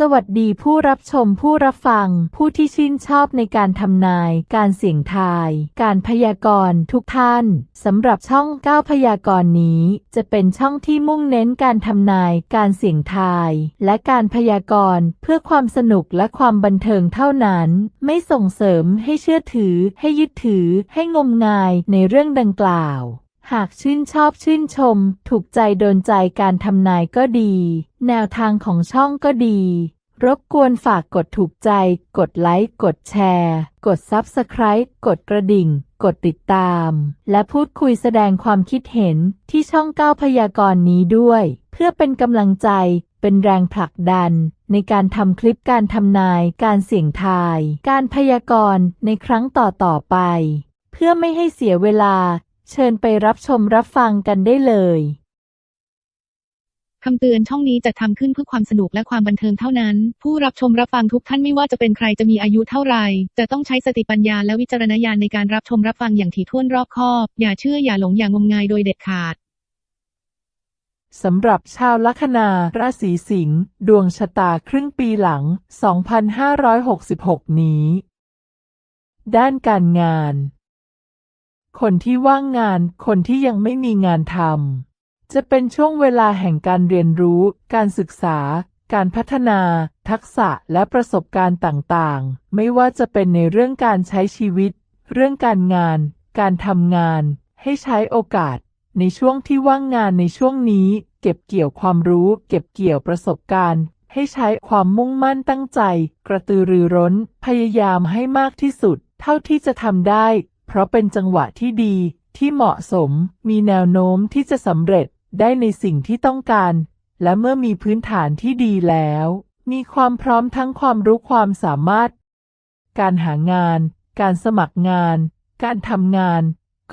สวัสดีผู้รับชมผู้รับฟัง ผู้ที่ชื่นชอบในการทำนาย การเสี่ยงทาย การพยากรณ์ทุกท่านสำหรับช่องก้าพยากรณ์นี้ จะเป็นช่องที่มุ่งเน้นการทำนาย การเสี่ยงทาย และการพยากรณ์เพื่อความสนุกและความบันเทิงเท่านั้น ไม่ส่งเสริมให้เชื่อถือ ให้ยึดถือ ให้งมงายในเรื่องดังกล่าว หากชื่นชอบชื่นชม ถูกใจโดนใจการทำนายก็ดี แนวทางของช่องก็ดี รบกวนฝากกดถูกใจ กดไลค์ กดแชร์ กด Subscribe กดกระดิ่ง กดติดตาม และพูดคุยแสดงความคิดเห็นที่ช่องก้าวพยากรณ์นี้ด้วย เพื่อเป็นกำลังใจ เป็นแรงผลักดัน ในการทำคลิปการทำนาย การเสี่ยงทาย การพยากรณ์ในครั้งต่อๆไป เพื่อไม่ให้เสียเวลา เชิญไปรับชมรับฟังกันได้เลยคำเตือนช่องนี้จะทำขึ้นเพื่อความสนุกและความบันเทิงเท่านั้น ผู้รับชมรับฟังทุกท่านไม่ว่าจะเป็นใครจะมีอายุเท่าไหร่จะต้องใช้สติปัญญาและวิจารณญาณในการรับชมรับฟังอย่างถี่ถ้วนรอบคอบ อย่าเชื่ออย่าหลงอย่างงมงายโดยเด็ดขาดสำหรับชาวลัคนาราศีสิงห์ดวงชะตาครึ่งปีหลัง 2566 นี้ ด้านการงาน คนที่ว่างงาน คนที่ยังไม่มีงานทำ จะเป็นช่วงเวลาแห่งการเรียนรู้ การศึกษา การพัฒนา ทักษะและประสบการณ์ต่างๆ ไม่ว่าจะเป็นในเรื่องการใช้ชีวิต เรื่องการงาน การทำงาน ให้ใช้โอกาส ในช่วงที่ว่างงานในช่วงนี้ เก็บเกี่ยวความรู้ เก็บเกี่ยวประสบการณ์ ให้ใช้ความมุ่งมั่นตั้งใจ กระตือรือร้น พยายามให้มากที่สุด เท่าที่จะทำได้ เพราะเป็นจังหวะที่ดีที่เหมาะสมมีแนวโน้มที่จะสำเร็จได้ในสิ่งที่ต้องการ และเมื่อมีพื้นฐานที่ดีแล้ว มีความพร้อมทั้งความรู้ความสามารถ การหางาน การสมัครงาน การทำงาน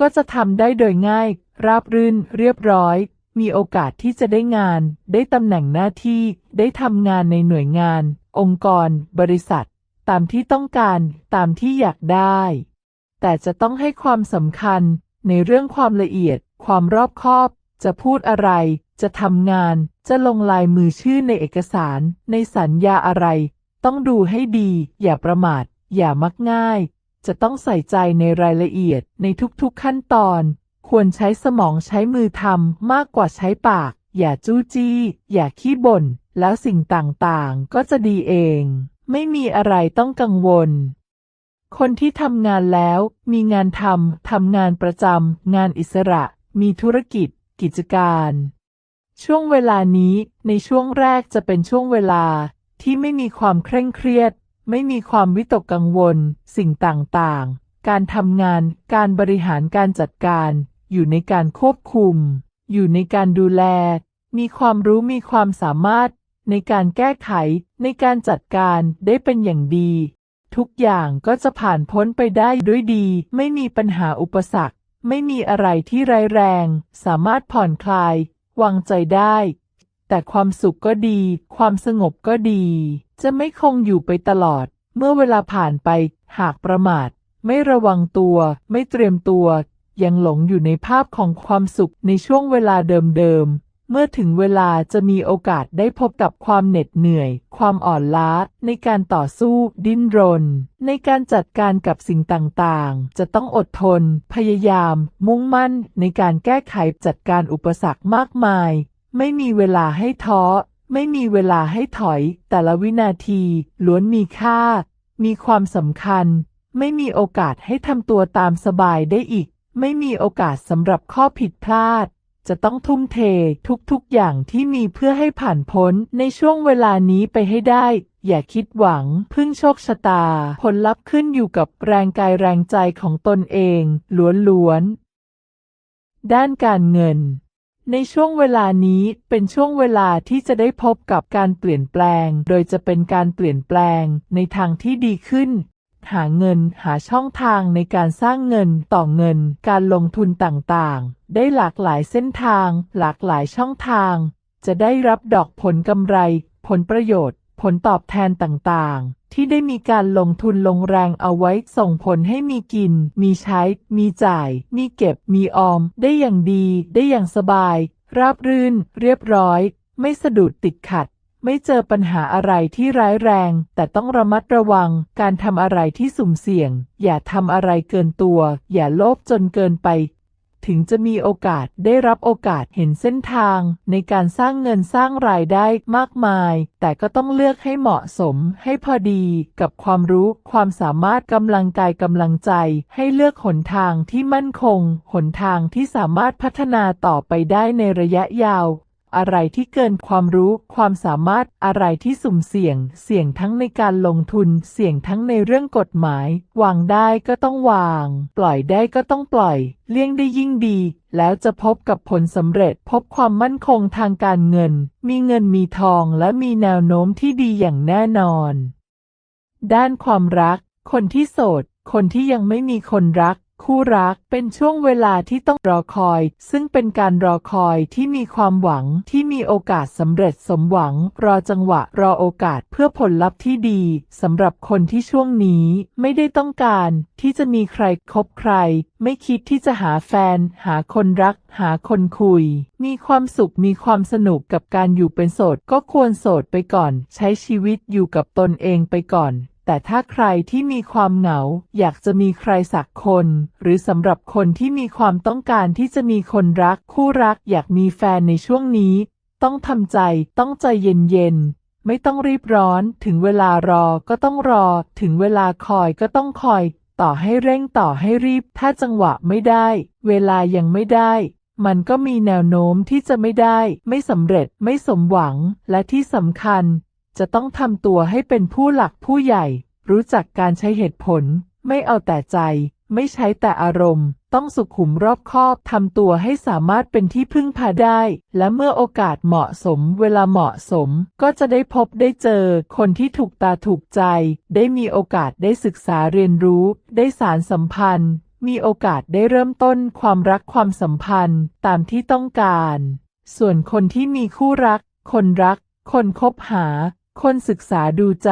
ก็จะทำได้โดยง่าย ราบรื่น เรียบร้อย มีโอกาสที่จะได้งาน ได้ตำแหน่งหน้าที่ ได้ทำงานในหน่วยงาน องค์กร บริษัท ตามที่ต้องการ ตามที่อยากได้ แต่จะต้องให้ความสำคัญในเรื่องความละเอียด ความรอบคอบ จะพูดอะไร จะทำงาน จะลงลายมือชื่อในเอกสาร ในสัญญาอะไร ต้องดูให้ดี อย่าประมาท อย่ามักง่าย จะต้องใส่ใจในรายละเอียดในทุกๆขั้นตอน ควรใช้สมองใช้มือทำมากกว่าใช้ปาก อย่าจู้จี้ อย่าขี้บ่น แล้วสิ่งต่างๆ ก็จะดีเอง ไม่มีอะไรต้องกังวล คนที่ทำงานแล้ว มีงานทำ ทำงานประจำ งานอิสระ มีธุรกิจ กิจการ ช่วงเวลานี้ในช่วงแรกจะเป็นช่วงเวลาที่ไม่มีความเคร่งเครียด ไม่มีความวิตกกังวล สิ่งต่างๆ การทำงาน การบริหารการจัดการ อยู่ในการควบคุม อยู่ในการดูแล มีความรู้มีความสามารถในการแก้ไขในการจัดการได้เป็นอย่างดี ทุกอย่างก็จะผ่านพ้นไปได้ด้วยดี ไม่มีปัญหาอุปสรรค ไม่มีอะไรที่ร้ายแรง สามารถผ่อนคลาย วางใจได้ แต่ความสุขก็ดี ความสงบก็ดี จะไม่คงอยู่ไปตลอด เมื่อเวลาผ่านไป หากประมาท ไม่ระวังตัว ไม่เตรียมตัว ยังหลงอยู่ในภาพของความสุขในช่วงเวลาเดิมๆ เมื่อถึงเวลาจะมีโอกาสได้พบกับความเหน็ดเหนื่อย ความอ่อนล้าในการต่อสู้ดิ้นรน ในการจัดการกับสิ่งต่างๆ จะต้องอดทน พยายาม มุ่งมั่น ในการแก้ไขจัดการอุปสรรคมากมาย ไม่มีเวลาให้ท้อ ไม่มีเวลาให้ถอย แต่ละวินาทีล้วนมีค่า มีความสำคัญ ไม่มีโอกาสให้ทำตัวตามสบายได้อีก ไม่มีโอกาสสำหรับข้อผิดพลาด จะต้องทุ่มเททุกๆอย่างที่มีเพื่อให้ผ่านพ้นในช่วงเวลานี้ไปให้ได้ อย่าคิดหวังพึ่งโชคชะตา ผลลัพธ์ขึ้นอยู่กับแรงกายแรงใจของตนเองล้วนๆ ด้านการเงิน ในช่วงเวลานี้เป็นช่วงเวลาที่จะได้พบกับการเปลี่ยนแปลง โดยจะเป็นการเปลี่ยนแปลงในทางที่ดีขึ้น หาเงิน หาช่องทางในการสร้างเงินต่อเงิน การลงทุนต่างๆ ได้หลากหลายเส้นทาง หลากหลายช่องทาง จะได้รับดอกผลกำไร ผลประโยชน์ ผลตอบแทนต่างๆ ที่ได้มีการลงทุนลงแรงเอาไว้ส่งผลให้มีกิน มีใช้ มีจ่าย มีเก็บ มีออม ได้อย่างดี ได้อย่างสบาย ราบรื่น เรียบร้อย ไม่สะดุดติดขัด ไม่เจอปัญหาอะไรที่ร้ายแรง แต่ต้องระมัดระวังการทำอะไรที่สุ่มเสี่ยง อย่าทำอะไรเกินตัว อย่าโลภจนเกินไป ถึงจะมีโอกาสได้รับโอกาสเห็นเส้นทาง ในการสร้างเงินสร้างรายได้มากมาย แต่ก็ต้องเลือกให้เหมาะสม ให้พอดีกับความรู้ ความสามารถกำลังกายกำลังใจ ให้เลือกหนทางที่มั่นคง หนทางที่สามารถพัฒนาต่อไปได้ในระยะยาว อะไรที่เกินความรู้ความสามารถอะไรที่สุ่มเสี่ยง เสี่ยงทั้งในการลงทุน เสี่ยงทั้งในเรื่องกฎหมาย วางได้ก็ต้องวาง ปล่อยได้ก็ต้องปล่อย เลี่ยงได้ยิ่งดี แล้วจะพบกับผลสำเร็จ พบความมั่นคงทางการเงิน มีเงินมีทองและมีแนวโน้มที่ดีอย่างแน่นอน ด้านความรัก คนที่โสด คนที่ยังไม่มีคนรัก คู่รักเป็นช่วงเวลาที่ต้องรอคอย ซึ่งเป็นการรอคอยที่มีความหวังที่มีโอกาสสำเร็จสมหวัง รอจังหวะรอโอกาสเพื่อผลลัพธ์ที่ดีสำหรับคนที่ช่วงนี้ไม่ได้ต้องการ ที่จะมีใครคบใคร ไม่คิดที่จะหาแฟน หาคนรัก หาคนคุย มีความสุขมีความสนุกกับการอยู่เป็นโสด ก็ควรโสดไปก่อน ใช้ชีวิตอยู่กับตนเองไปก่อน แต่ถ้าใครที่มีความเหงา อยากจะมีใครสักคน หรือสำหรับคนที่มีความต้องการที่จะมีคนรักคู่รักอยากมีแฟนในช่วงนี้ ต้องทำใจต้องใจเย็นๆ ไม่ต้องรีบร้อน ถึงเวลารอก็ต้องรอ ถึงเวลาคอยก็ต้องคอย ต่อให้เร่งต่อให้รีบ ถ้าจังหวะไม่ได้ เวลายังไม่ได้ มันก็มีแนวโน้มที่จะไม่ได้ ไม่สำเร็จไม่สมหวังและที่สำคัญ จะต้องทำตัวให้เป็นผู้หลักผู้ใหญ่ รู้จักการใช้เหตุผล ไม่เอาแต่ใจ ไม่ใช้แต่อารมณ์ ต้องสุขุมรอบคอบทำตัวให้สามารถเป็นที่พึ่งพาได้ และเมื่อโอกาสเหมาะสม เวลาเหมาะสม ก็จะได้พบได้เจอ คนที่ถูกตาถูกใจ ได้มีโอกาสได้ศึกษาเรียนรู้ ได้สารสัมพันธ์ มีโอกาสได้เริ่มต้นความรักความสัมพันธ์ตามที่ต้องการ ส่วนคนที่มีคู่รัก คนรัก คนคบหา คนศึกษาดูใจ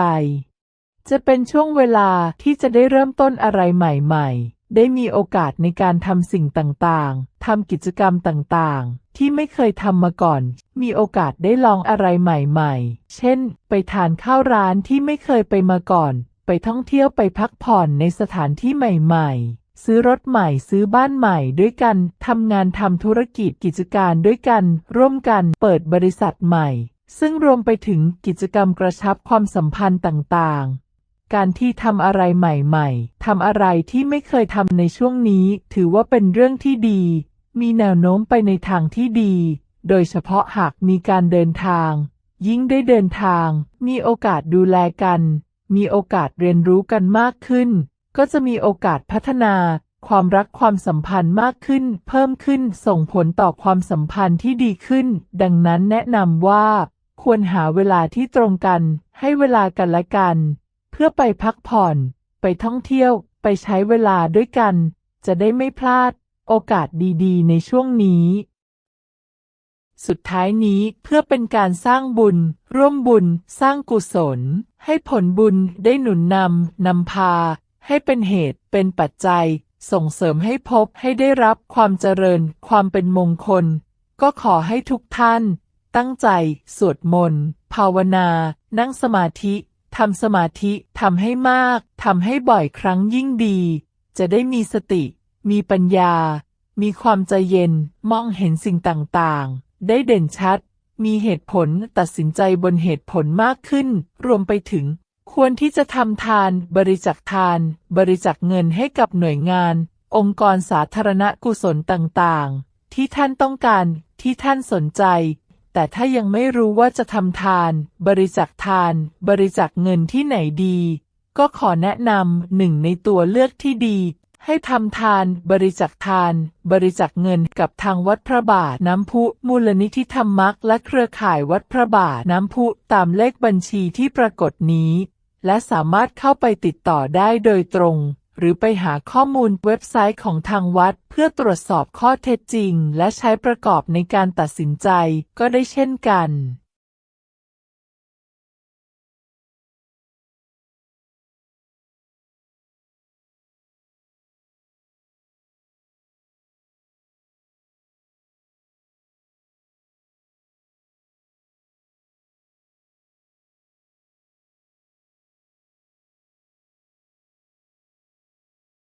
จะเป็นช่วงเวลาที่จะได้เริ่มต้นอะไรใหม่ ๆ ได้มีโอกาสในการทำสิ่งต่างๆ ทำกิจกรรมต่างๆ ที่ไม่เคยทำมาก่อน มีโอกาสได้ลองอะไรใหม่ๆ เช่น ไปทานข้าวร้านที่ไม่เคยไปมาก่อน ไปท่องเที่ยวไปพักผ่อนในสถานที่ใหม่ๆซื้อรถใหม่ซื้อบ้านใหม่ด้วยกัน ทำงานทำธุรกิจกิจการด้วยกัน ร่วมกันเปิดบริษัทใหม่ ซึ่งรวมไปถึงกิจกรรมกระชับความสัมพันธ์ต่างๆ การที่ทำอะไรใหม่ๆ ทำอะไรที่ไม่เคยทำในช่วงนี้ ถือว่าเป็นเรื่องที่ดี มีแนวโน้มไปในทางที่ดี โดยเฉพาะหากมีการเดินทาง ยิ่งได้เดินทาง มีโอกาสดูแลกัน มีโอกาสเรียนรู้กันมากขึ้น ก็จะมีโอกาสพัฒนา ความรักความสัมพันธ์มากขึ้น เพิ่มขึ้นส่งผลต่อความสัมพันธ์ที่ดีขึ้น ดังนั้นแนะนำว่า ควรหาเวลาที่ตรงกันให้เวลากันและกัน เพื่อไปพักผ่อน ไปท่องเที่ยว ไปใช้เวลาด้วยกัน จะได้ไม่พลาด โอกาสดีๆ ในช่วงนี้ สุดท้ายนี้เพื่อเป็นการสร้างบุญ ร่วมบุญ สร้างกุศล ให้ผลบุญได้หนุนนำนำพา ให้เป็นเหตุเป็นปัจจัย ส่งเสริมให้พบให้ได้รับความเจริญ ความเป็นมงคล ก็ขอให้ทุกท่าน ตั้งใจ สวดมนต์ ภาวนา นั่งสมาธิ ทำสมาธิ ทำให้มาก ทำให้บ่อยครั้งยิ่งดี จะได้มีสติ มีปัญญา มีความใจเย็น มองเห็นสิ่งต่างๆ ได้เด่นชัด มีเหตุผลตัดสินใจบนเหตุผลมากขึ้น รวมไปถึง ควรที่จะทำทาน บริจาคทาน บริจาคเงินให้กับหน่วยงาน องค์กรสาธารณกุศลต่างๆ ที่ท่านต้องการ ที่ท่านสนใจ แต่ถ้ายังไม่รู้ว่าจะทำทาน บริจาคทาน บริจาคเงินที่ไหนดี ก็ขอแนะนำหนึ่งในตัวเลือกที่ดี ให้ทำทาน บริจาคทาน บริจาคเงินกับทางวัดพระบาทน้ำพุ มูลนิธิธรรมมักและเครือข่ายวัดพระบาทน้ำพุตามเลขบัญชีที่ปรากฏนี้ และสามารถเข้าไปติดต่อได้โดยตรง หรือไปหาข้อมูลเว็บไซต์ของทางวัด เพื่อตรวจสอบข้อเท็จจริง และใช้ประกอบในการตัดสินใจก็ได้เช่นกัน